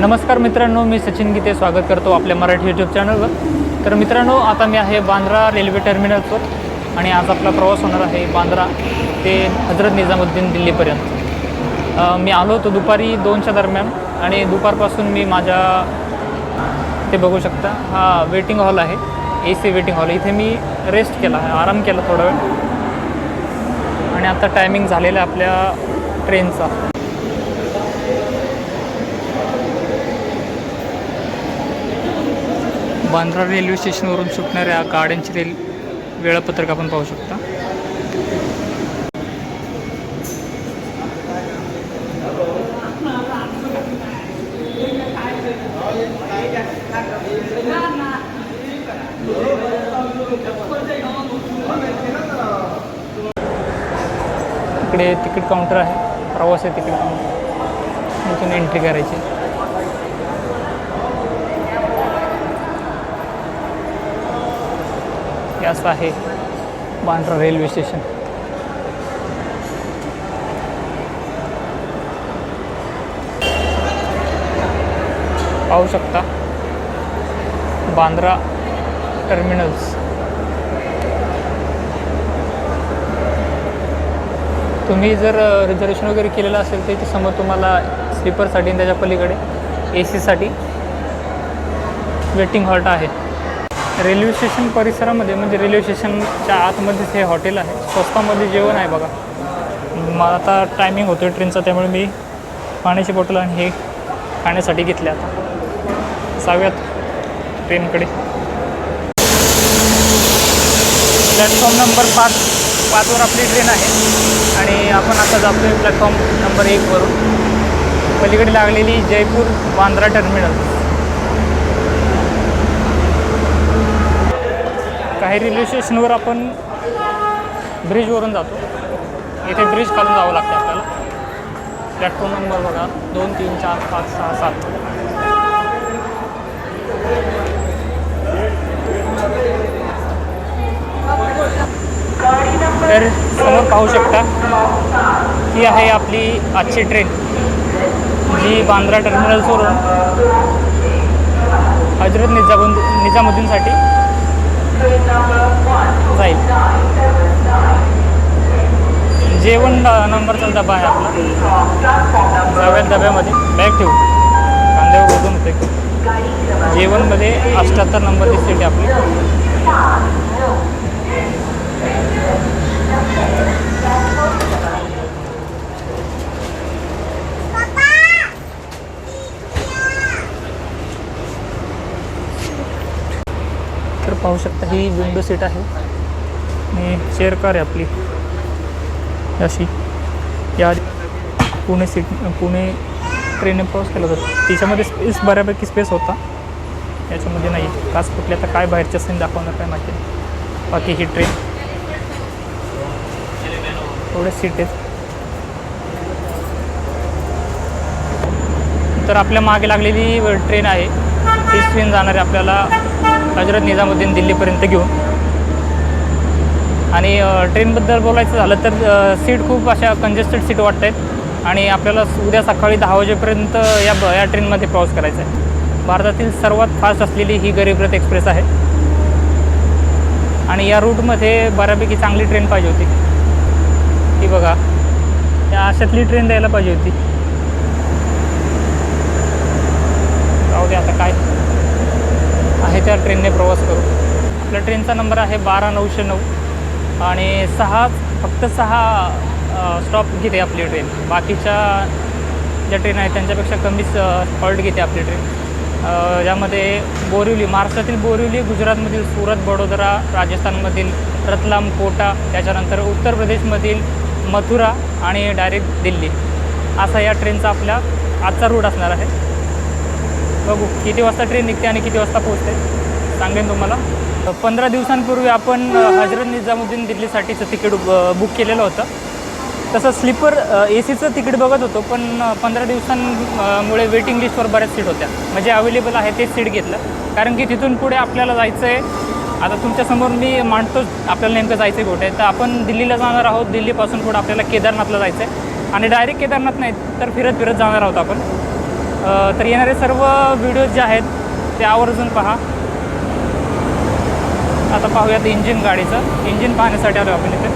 नमस्कार मित्रांनो मी सचिन गीते स्वागत करतो आपल्या मराठी यूट्यूब चॅनलवर तर मित्रांनो आता मी आहे बांद्रा रेल्वे टर्मिनलवर आणि आज आपला प्रवास होणार आहे बांद्रा ते हजरत निजामुद्दीन दिल्लीपर्यंत. मी आलो होतो दुपारी दोनच्या दरम्यान आणि दुपारपासून मी माझ्या ते बघू शकता हा वेटिंग हॉल आहे ए सी वेटिंग हॉल इथे मी रेस्ट केला आहे आराम केला थोडा वेळ. आणि आता टायमिंग झालेला आहे आपल्या ट्रेनचा बांद्रा रेल्वे स्टेशनवरून सुटणाऱ्या गाड्यांचे रेल वेळापत्रक आपण पाहू शकता. इकडे तिकीट काउंटर आहे. प्रवासी तिकीट काउंटर इथून एंट्री करायची. हे असं आहे बांद्रा रेल्वे स्टेशन. पाहू शकता बांद्रा टर्मिनल्स. तुम्ही जर रिझर्वेशन वगैरे केलेलं असेल तर इथे समोर तुम्हाला स्लीपरसाठी आणि त्याच्या पलीकडे ए सीसाठी वेटिंग हॉल्ट आहे. रेल्वे स्टेशन परिसरामध्ये म्हणजे रेल्वे स्टेशनच्या आतमध्येच हे हॉटेल आहे. स्वस्तामध्ये जेवण आहे बघा. मला आता टायमिंग होतो ट्रेनचा त्यामुळे मी पाण्याची बॉटल आणि हे खाण्यासाठी घेतले आता. जाऊयात ट्रेनकडे प्लॅटफॉर्म नंबर पाच पाचवर आपली ट्रेन आहे. आणि आपण आता जातो आहे प्लॅटफॉर्म नंबर एकवरून. पलीकडे लागलेली जयपूर बांद्रा टर्मिनल काही रेल्वे स्टेशनवर आपण ब्रिजवरून जातो. इथे ब्रिज खालून जावं लागतं आपल्याला. प्लॅटफॉर्म नंबर बघा. दोन तीन चार पाच सहा सात. तर समोर पाहू शकता ही आहे आपली आजची ट्रेन जी बांद्रा टर्मिनल्सवरून हजरत निजामुद्दीन निजामुद्दीनसाठी जाईल. जेवण न- नंबरचा डबा आहे आपला. जाव्यात डब्यामध्ये. बॅग ठेवू. कांद्यावर ओढून होते. जेवणमध्ये अष्ट्याहत्तर नंबरची सीट आहे आपली. तर पाहू शकता ही विंडो सीट आहे. आणि शेअर कार आहे आपली. अशी. या पुणे सिट पुणे ट्रेनने प्रवास केला होता. तिच्यामध्ये स्पेस बऱ्यापैकी स्पेस होता. याच्यामध्ये नाही. काच कुठल्या तर काय बाहेरच्या सीन दाखवणार काय माहिती. नाही. बाकी ही ट्रेन थोडे सीट आहेत. तर आपल्या मागे लागलेली ट्रेन आहे. ती ट्रेन जाणार आहे आपल्याला. हजरत निजामुद्दीन दिल्लीपर्यंत घेऊन. आणि ट्रेनबद्दल बोलायचं झालं तर सीट खूप अशा कंजेस्टेड सीट वाटत आहेत आणि आपल्याला उद्या सकाळी दहा वाजेपर्यंत या ब या ट्रेनमध्ये प्रवास करायचा आहे. भारतातील सर्वात फास्ट असलेली ही गरीबरथ एक्सप्रेस आहे. आणि या रूटमध्ये बऱ्यापैकी चांगली ट्रेन पाहिजे होती. ती बघा या अशातली ट्रेन द्यायला पाहिजे होती. जाऊ दे आता काय आहे त्या ट्रेनने प्रवास करू. आपल्या ट्रेनचा नंबर आहे बारा नऊशे नऊ. आणि सहा फक्त सहा स्टॉप घेते आपली ट्रेन बाकीच्या ज्या ट्रेन आहेत त्यांच्यापेक्षा कमीच हॉल्ट घेते आपली ट्रेन ज्यामध्ये यामध्ये बोरिवली महाराष्ट्रातील बोरिवली गुजरातमधील सुरत बडोदरा राजस्थानमधील रतलाम कोटा त्याच्यानंतर उत्तर प्रदेशमधील मथुरा आणि डायरेक्ट दिल्ली. असा या ट्रेनचा आपल्या आजचा रूट असणार आहे. बघू किती वाजता ट्रेन निघते आणि किती वाजता पोहोचते? सांगेन तुम्हाला. पंधरा दिवसांपूर्वी आपण हजरत निजामुद्दीन दिल्लीसाठीचं तिकीट बुक केलेलं होतं. तसं स्लीपर ए सीचं तिकीट बघत होतो पण पंधरा दिवसांमुळे वेटिंग लिस्टवर बऱ्याच सीट होत्या. म्हणजे अवेलेबल आहे तेच सीट घेतलं. कारण की तिथून पुढे आपल्याला जायचं आहे आता तुमच्यासमोर मी मांडतोच आपल्याला नेमकं जायचं आहे कुठे. तर आपण दिल्लीला जाणार आहोत. दिल्लीपासून पुढे आपल्याला केदारनाथला जायचं आहे आणि डायरेक्ट केदारनाथ नाही तर फिरत फिरत जाणार आहोत आपण. तर येणारे सर्व व्हिडिओज जे आहेत ते आवर्जून पहा. आता पाहूयात इंजिन गाडीचं. इंजिन पाहण्यासाठी आलो आपण इथे.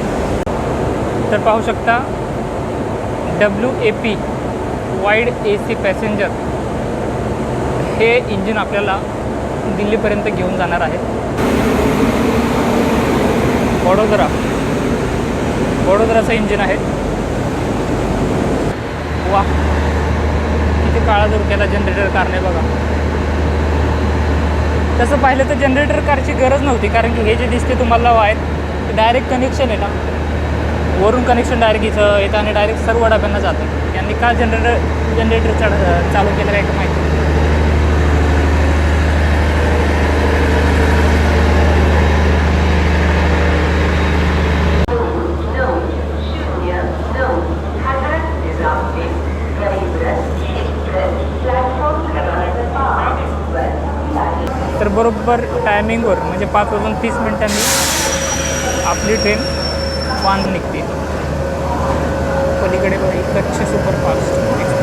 तर पाहू शकता W A P wide A C passenger हे इंजिन आपल्याला दिल्लीपर्यंत घेऊन जाणार आहे. वडोदरा. वडोदराचं इंजिन आहे. वा किती काळा केला जनरेटर कारणे बघा. तसं पाहिलं तर जनरेटर कारची गरज नव्हती कारण की हे जे दिसते तुम्हाला वायर ते डायरेक्ट कनेक्शन आहे ना. वरून कनेक्शन डायरेक्ट इथं येतं आणि डायरेक्ट सर्व डब्यांना जातं. यांनी का जनरेटर जनरेटर चढ चालू केलं आहे का माहिती नाही. नऊ शून्य नऊ हाताळत जामते गरीबरस एक्सप्रेस प्लॅटफॉर्म क्रमांक पाच वर आहे तर बरोबर टायमिंगवर म्हणजे पाच वाजून तीस मिनिटांनी आपली ट्रेन वांद निघते. पलीकडे बघा Kutch superfast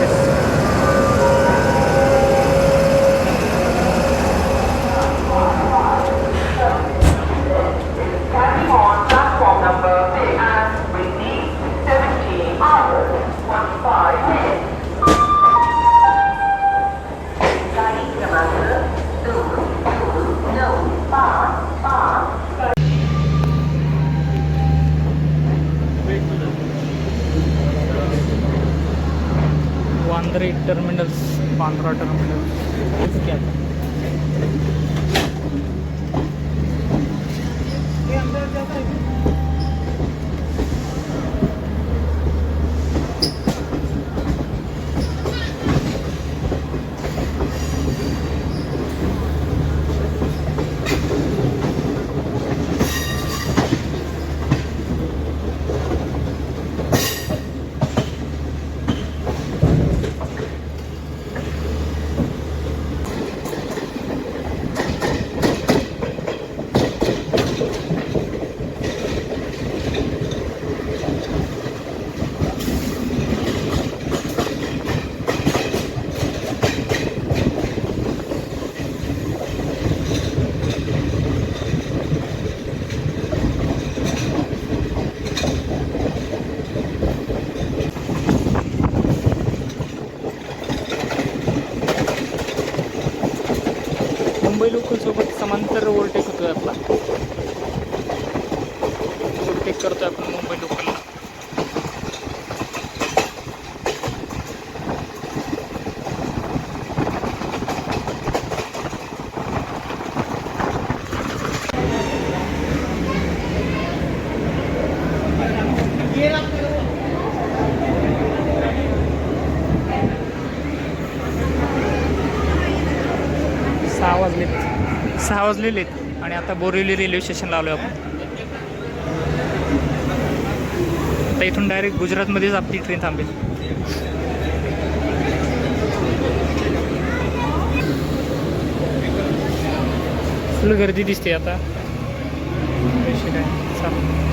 Vandre terminals Bandra terminals क्या सोबत समांतर ओव्हरटेक होतोय आपला ओव्हरटेक करतोय आपण मुंबई लोकलला सहा वाजलेत सहा वाजलेले आहेत. आणि आता बोरिवली रेल्वे स्टेशनला आलो आपण. आता इथून डायरेक्ट गुजरातमध्येच आपली ट्रेन थांबेल. फुल गर्दी दिसते आता. विषय काय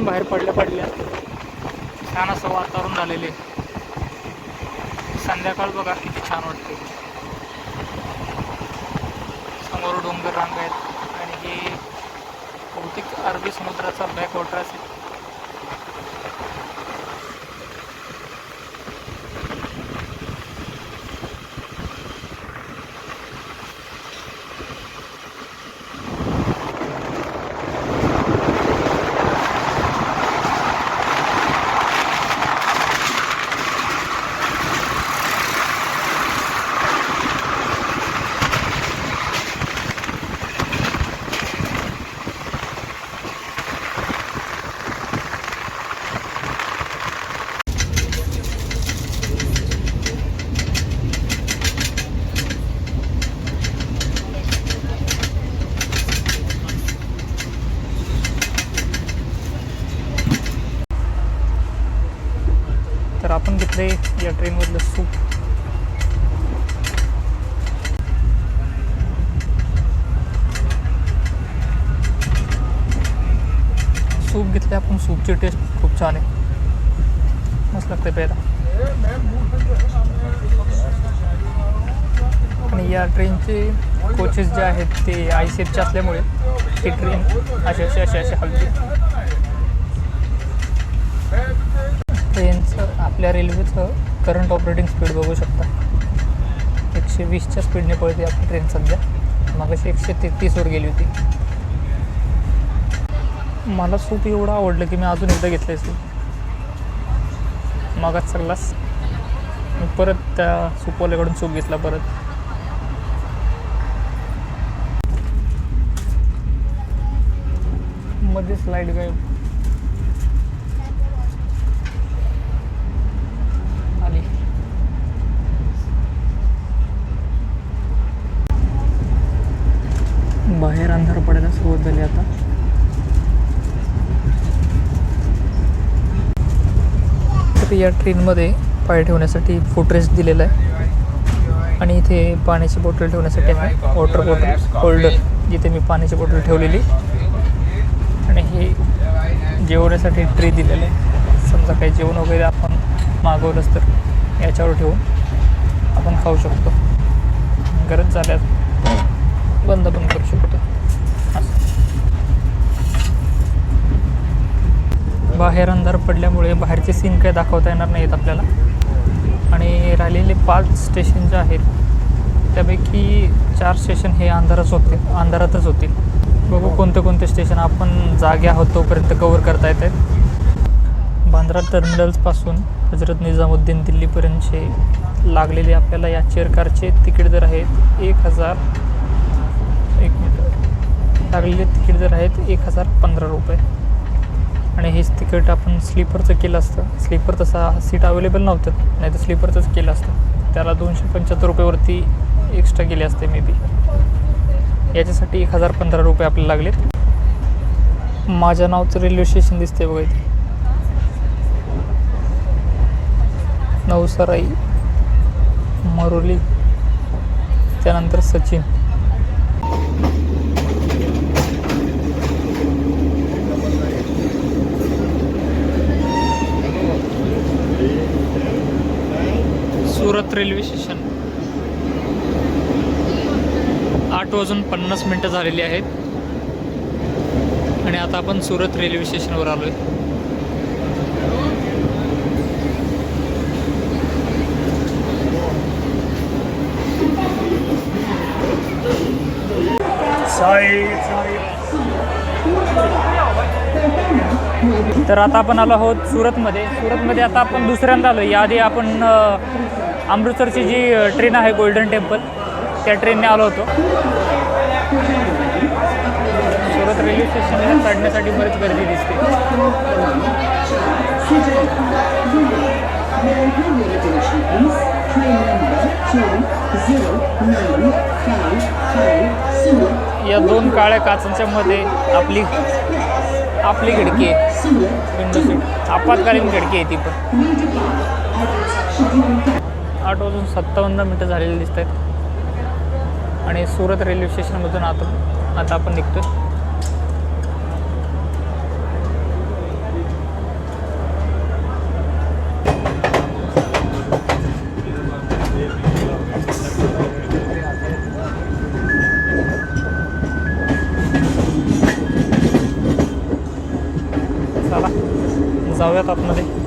चालेल बाहेर पडल्या पडल्या. छान असं वातावरण झालेले संध्याकाळ बघा किती छान वाटते समोर डोंगर रांग आहेत. आणि हे बहुतेक अरबी समुद्राचा बॅक वॉटर असेल तर आपण घेतले या ट्रेनमधलं सूप सूप घेतले आपण सूपची टेस्ट खूप छान आहे. मस्त लागते प्यायला आणि या ट्रेनचे कोचेस जे आहेत ते आय सी एफचे असल्यामुळे ती ट्रेन अशी अशी अशी अशी हलते. ट्रेनचं आपल्या रेल्वेचं करंट ऑपरेटिंग स्पीड बघू शकता. एकशे वीसच्या स्पीडने पळते आपली ट्रेन सध्या. मागाशी एकशे तेहतीसवर गेली होती. मला सूप एवढं आवडलं की मी अजून एकदा घेतलं सूप. मागास चांगलाच मी परत त्या सूपवाल्याकडून सूप घेतला परत. मध्ये लाइट गायब. बाहेर अंधार पडायला सुरुवात झाली आता. या ट्रेनमध्ये पाय ठेवण्यासाठी फुटरेस्ट दिलेला आहे. आणि इथे पाण्याची बॉटल ठेवण्यासाठी आहे. वॉटर बॉटल होल्डर जिथे मी पाण्याची बॉटल ठेवलेली. आणि हे जेवण्यासाठी ट्रे दिलेलं आहे. समजा काही जेवण वगैरे आपण मागवलंच तर याच्यावर ठेवून आपण खाऊ शकतो. गरज झाल्यास बंद पण करू शकतो. बाहेर अंधार पडल्यामुळे बाहेरचे सीन काही दाखवता येणार नाहीत आपल्याला. आणि राहिलेले पाच स्टेशन जे आहेत त्यापैकी चार स्टेशन हे अंधारच होते अंधारातच होतील बघू कोणते कोणते स्टेशन आपण जागे आहोत तोपर्यंत कवर करता येत. आहेत बांद्रा टर्मिनल्सपासून हजरत निजामुद्दीन दिल्लीपर्यंतचे लागलेले आपल्याला या चेअरकारचे तिकीट दर आहेत एक हजार एक मिनिट. लागलेले तिकीट दर आहेत एक हजार पंधरा रुपये. आणि हेच तिकीट आपण स्लीपरचं केलं असतं. स्लीपर तसा सीट अवेलेबल नव्हतं. नाही तर स्लीपरचंच केलं असतं. त्याला दोनशे पंच्याहत्तर रुपयेवरती एक्स्ट्रा गेले असते मे बी याच्यासाठी एक हजार पंधरा रुपये आपल्याला लागलेत. माझ्या नावचं रेल्वे स्टेशन दिसते बघा इथे. नवसराई मरोली त्यानंतर सचिन. Surat railway station. आठ वाजून पन्नास मिनटं झालेली आहेत. आणि आता आपण सुरत रेल्वे स्टेशनवर आलो आहे तर आता आपण आलो आहोत सुरतमध्ये. सुरतमध्ये आता आपण दुसऱ्यांदा आलो याआधी आपण अमृतसरची जी ट्रेन आहे गोल्डन टेम्पल त्या ट्रेनने आलो होतो. सुरत रेल्वे स्टेशनला चढण्यासाठी बरीच गर्दी दिसते. या दोन काळ्या काचांच्या मध्ये आपली आपली खिडकी आहे. विंडो सीट आपत्कालीन खिडकी आहे ती पण. आठ वाजून सत्तावन्न मिनटं झालेली दिसत आहेत आणि सुरत रेल्वे स्टेशनमधून आता आता आपण निघतोय. चला जाऊयात आतमध्ये.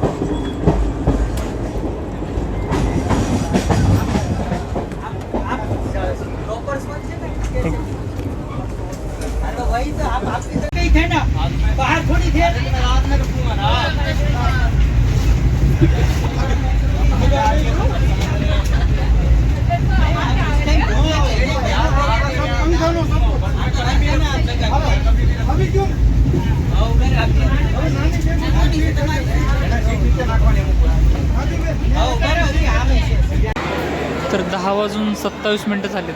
तर दहा वाजून सत्तावीस मिनटं झालेत.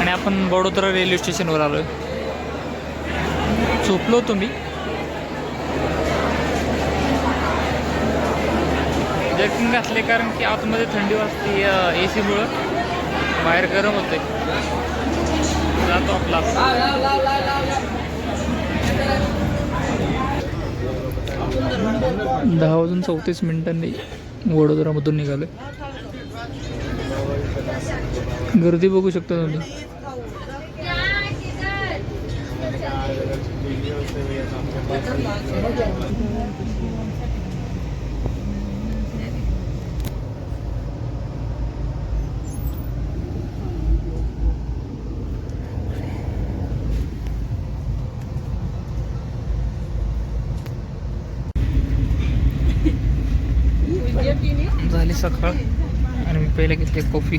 आणि आपण बडोदरा रेल्वे स्टेशनवर आलो आहे झोपलो होतो मी. जर्किंग घातले कारण की आतमध्ये थंडी वाजते ए सीमुळं बाहेर गरम होते जातो आपला दहा वाजून चौतीस मिनिटांनी वडोदरामधून निघालो गर्दी बघू शकता तुम्ही. झाली सकाळ आणि मी पहिला घेतली कॉफी.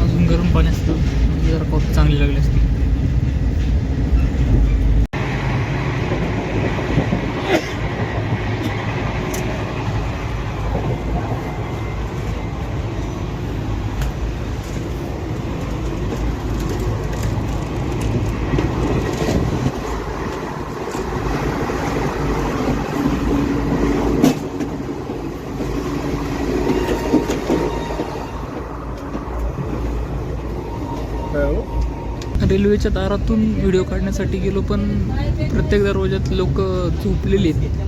अजून गरम पाणी असतं म्हणजे जरा कॉफी चांगली लागली असती रेल्वेच्या दारातून व्हिडिओ काढण्यासाठी गेलो पण प्रत्येक दरवाज्यात लोक झोपलेली आहेत.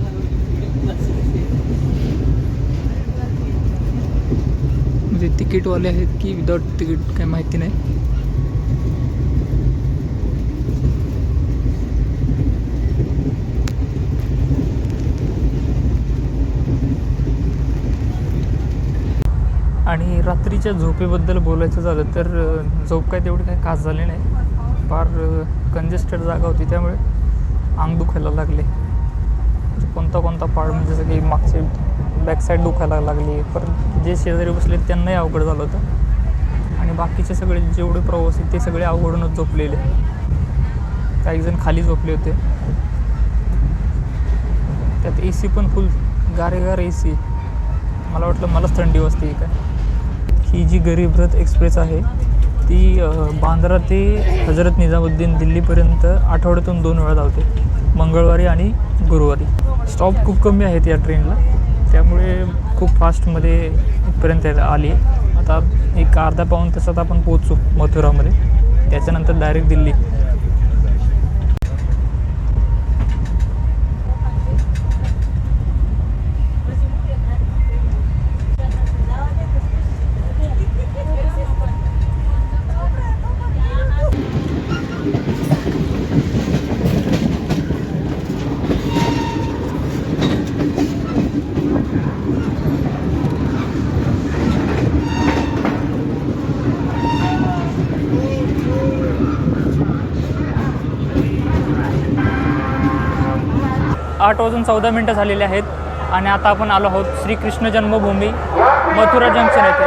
म्हणजे तिकीटवाले आहेत की विदाउट तिकीट काय माहिती नाही. आणि रात्रीच्या झोपेबद्दल बोलायचं झालं तर झोप काय तेवढी काही खास झाली नाही. फार कंजेस्टेड जागा होती त्यामुळे अंग दुखायला लागले. कोणता कोणता पार्ट म्हणजे जसं की मागचे बॅकसाईड दुखायला लागली. परत जे शेजारी बसले त्यांनाही अवघड झालं होतं. आणि बाकीचे सगळे जेवढे प्रवासी ते सगळे अवघडूनच झोपलेले. काही जण खाली झोपले होते. त्यात ए सी पण फुल गारेगार ए सी मला वाटलं मलाच थंडी वाजते काय. ही जी गरीब रथ एक्सप्रेस आहे ती बांद्रा ते हजरत निजामुद्दीन दिल्लीपर्यंत आठवड्यातून दोन वेळा धावते. मंगळवारी आणि गुरुवारी. स्टॉप खूप कमी आहेत या ट्रेनला. त्यामुळे खूप फास्टमध्ये इथपर्यंत आली आता एक अर्धा पाऊन तासात आपण पोहोचू मथुरामध्ये. त्याच्यानंतर डायरेक्ट दिल्ली. आठ वाजून चौदा मिनटं झालेली आहेत आणि आता आपण आलो आहोत श्रीकृष्ण जन्मभूमी मथुरा जंक्शन येथे.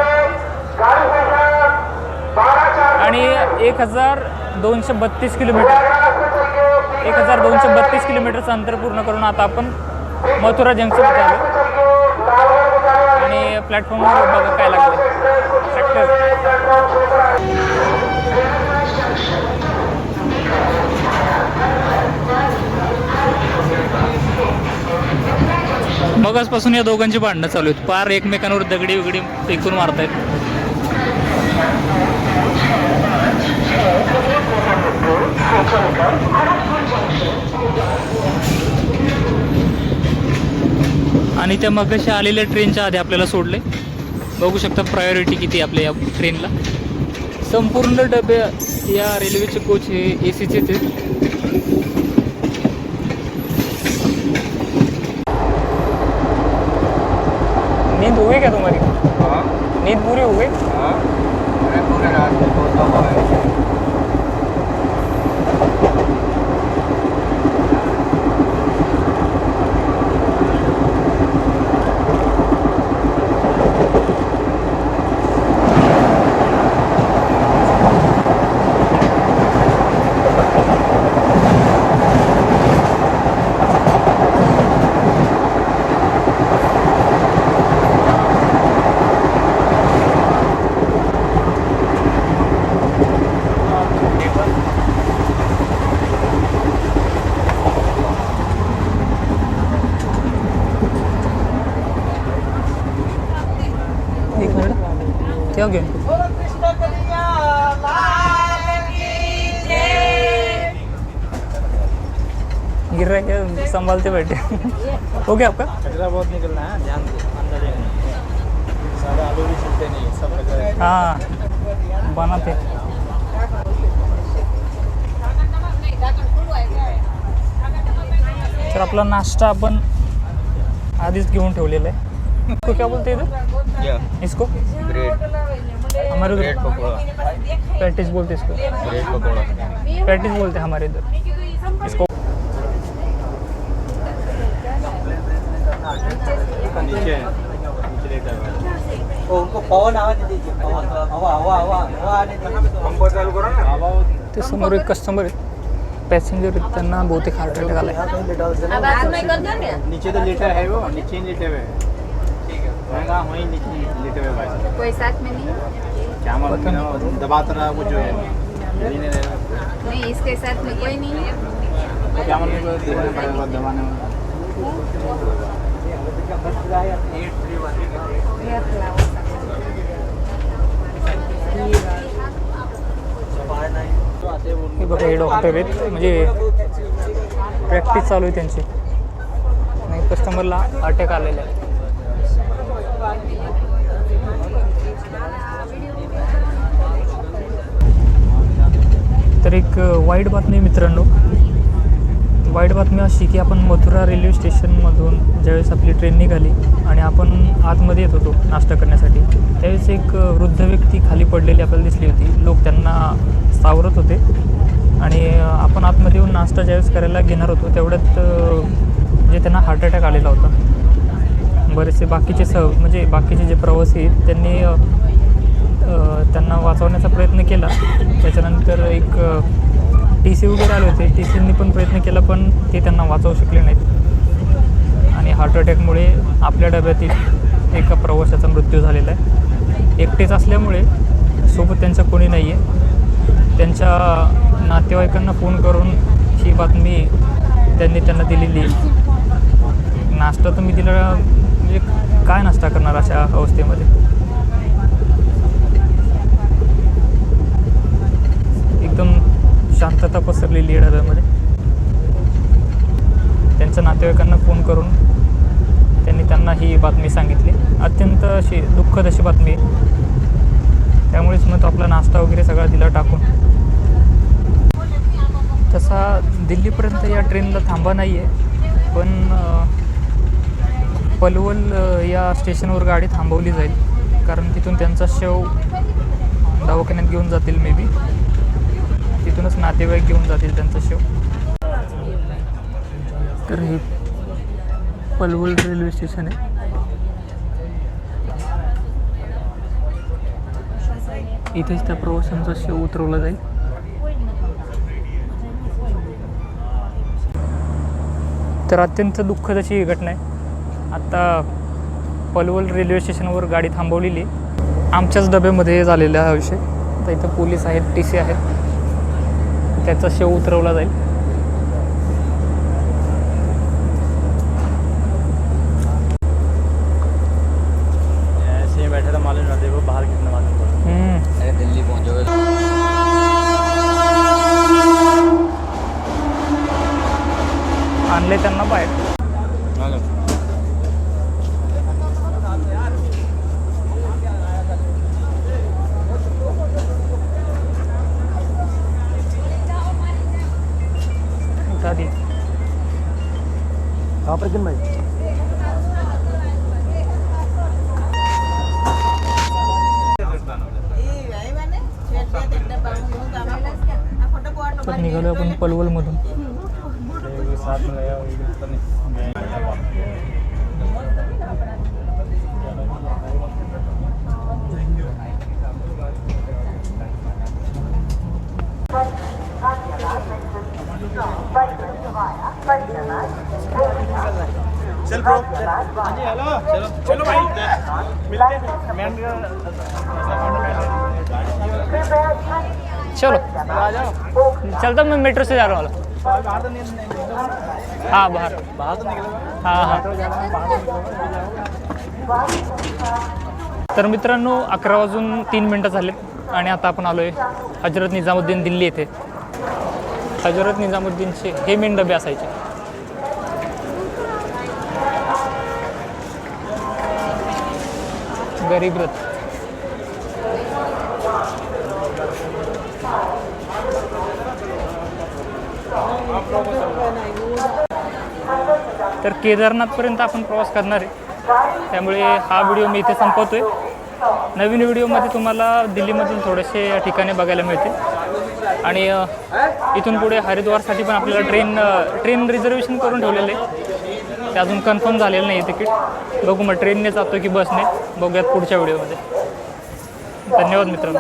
आणि एक हजार दोनशे बत्तीस किलोमीटर एक हजार दोनशे बत्तीस किलोमीटरचं अंतर पूर्ण करून आता आपण मथुरा जंक्शन आलो. आणि प्लॅटफॉर्मवर बघा काय लागलं ट्रॅक्टर मगासपासून या दोघांची भांडणं चालू आहेत. पार एकमेकांवर दगडी वगडी फेकून मारतायत. आणि त्या मगाशी आलेल्या ट्रेनच्या आधी आपल्याला सोडले. बघू शकता प्रायोरिटी किती आहे आपल्या या ट्रेनला संपूर्ण डबे या रेल्वेचे कोच हे ए सीचेच आहेत नींद हुई क्या तुम्हारी नींद पूरी हो गई एक घेऊन की जय गिर रहा है संभालते बैठे हो गया आपका कचरा बहुत निकलना है ध्यान दो अंदर ही सारे आलू भी छिलते नहीं सब कचरा है। हां बनाते तर आपला नाश्ता आपण आधीच घेऊन ठेवलेला आहे. इसको क्या बोलते इधर या. इसको? ब्रेड हमारे उधर पकौड़ा। पैटिस बोलते इसको। ब्रेड पकौड़ा। पैटिस बोलते हैं हमारे इधर। इसको नीचे है नीचे लेटा हुआ है। ओ, उनको पवन आने दीजिए पवन हवा हवा हवा हवा आने दीजिए। चालू करो ना। ते समोर एक कस्टमर पॅसेंजर त्यांना बहुतेक हार्ट अटॅक नीचे तो लेटा है वो नीचे ही लेटे हुए हैं। ठीक है। मैं कहा वहीं नीचे ही लेटे हुए भाई कोई साथ में नहीं दबाता रहा वो जो है हिल ही नहीं रहा। नहीं इसके साथ में कोई नहीं है। क्या मालूम को देने पड़ेगा दबाने में हे बघा हे डॉक्टर आहेत. म्हणजे प्रॅक्टिस चालू आहे त्यांची. नाही कस्टमरला अटॅक आलेला आहे. एक वाईट बातमी मित्रांनो. वाईट बातमी अशी की आपण मथुरा रेल्वे स्टेशनमधून ज्यावेळेस आपली ट्रेन निघाली आणि आपण आतमध्ये येत होतो नाश्ता करण्यासाठी त्यावेळेस एक वृद्ध व्यक्ती खाली पडलेली आपल्याला दिसली होती. लोक त्यांना सावरत होते आणि आपण आतमध्ये येऊन नाश्ता ज्यावेळेस करायला घेणार होतो तेवढ्यात जे म्हणजे त्यांना हार्ट अटॅक आलेला होता. बरेचसे बाकीचे सह म्हणजे बाकीचे जे प्रवासी आहेत त्यांनी त्यांना वाचवण्याचा प्रयत्न केला. त्याच्यानंतर एक टी सी वगैरे आले होते. टी सीनी पण प्रयत्न केला पण ते त्यांना वाचवू शकले नाहीत. आणि हार्ट अटॅकमुळे आपल्या डब्यातील एका प्रवाशाचा मृत्यू झालेला आहे. एकटेच असल्यामुळे सोबत त्यांचं कोणी नाही आहे त्यांच्या नातेवाईकांना फोन करून ही बातमी त्यांनी त्यांना दिलेली नाश्ता तर मी दिला म्हणजे काय नाश्ता करणार अशा अवस्थेमध्ये? एकदम शांतता पसरलेली आहे डब्यामध्ये त्यांच्या नातेवाईकांना फोन करून त्यांनी त्यांना ही बातमी सांगितली. अत्यंत अशी दुःखद अशी बातमी आहे. त्यामुळेच मग तो आपला नाश्ता वगैरे सगळा दिला टाकून. तसा दिल्लीपर्यंत या ट्रेनला थांबा नाही आहे पण पलवल या स्टेशनवर गाडी थांबवली जाईल. कारण तिथून त्यांचा शव दवाखान्यात घेऊन जातील मे बी तिथूनच नातेवाईक घेऊन जातील त्यांचा शव तर हे पलवल रेल्वे स्टेशन आहे. इथेच त्या प्रवाशांचा शव उतरवला जाईल. तर अत्यंत दुःखद अशी ही घटना आहे. आत्ता पलवल रेल्वे स्टेशनवर गाडी थांबवलेली आहे. आमच्याच डब्यामध्ये झालेला हा विषय. आता इथं पोलीस आहेत टी सी आहेत. त्याचा शेव उतरवला जाईल. आधी. हा प्रजन भाई निघालो आपण पलवलमधून. सात चल ब्रो हेलो चलो चलो भाई. मिलते हैं. मैन चलो. आ जाओ चलता मैं मेट्रो से जा रहा हूँ. हाँ बाहर. बाहर तो हां हां. तर मित्रांनो अकरा वाजून तीन मिनटं झालेत आणि आता आपण आलो आहे हजरत निजामुद्दीन दिल्ली येथे. हजरत निजामुद्दीनचे हे मेन डबे असायचे. गरीब रथ. तर केदारनाथपर्यंत आपण प्रवास करणार आहे. त्यामुळे हा व्हिडिओ मी इथे संपवतोय. नवीन व्हिडिओमध्ये तुम्हाला दिल्लीमधून थोडेसे या ठिकाणी बघायला मिळते आणि इथून पुढे हरिद्वारसाठी पण आपल्याला ट्रेन ट्रेन रिझर्वेशन करून ठेवलेलं आहे. ते अजून कन्फर्म झालेलं नाही तिकीट. बघू मग ट्रेनने जातो की बसने बघूयात पुढच्या व्हिडिओमध्ये धन्यवाद मित्रांनो.